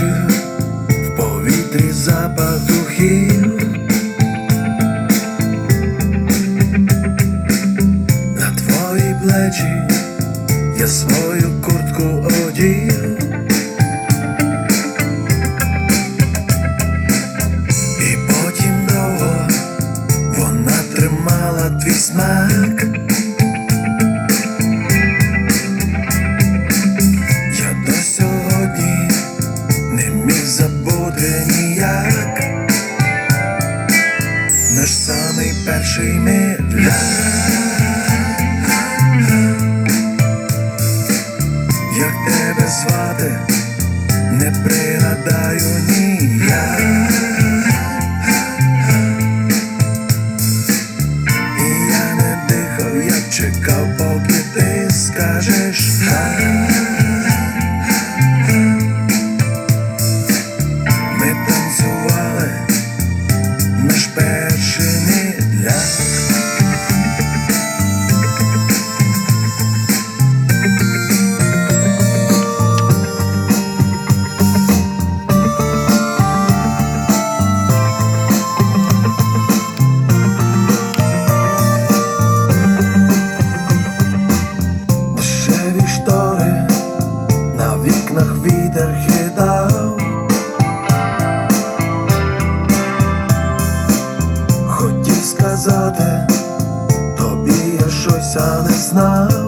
хочу в повітрі запах духів на твої плечі я свою куртку одів і потім довго вона тримала твій смак. Забути ніяк. Наш самий перший медляк. Як тебе звати, не пригадаю ніяк. І я не дихав, я чекав, поки ти скажеш вікнах вітер хитав. Хотів сказати, тобі я щось а не знав.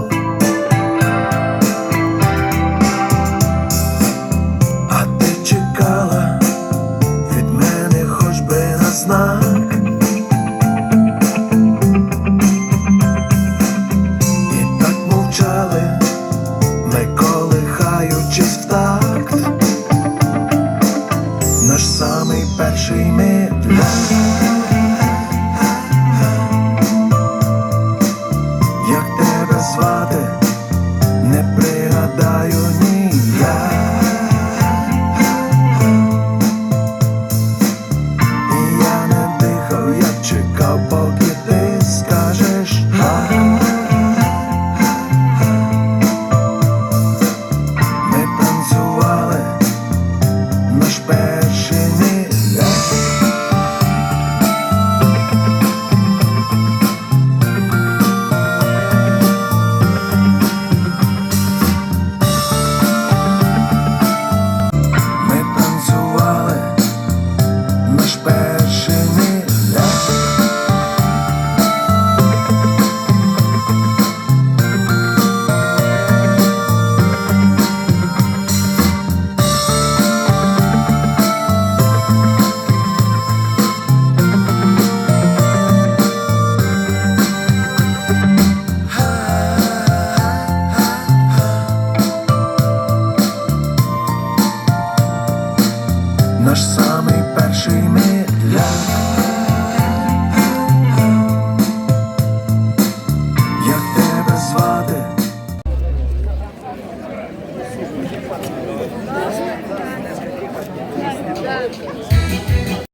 наш сад.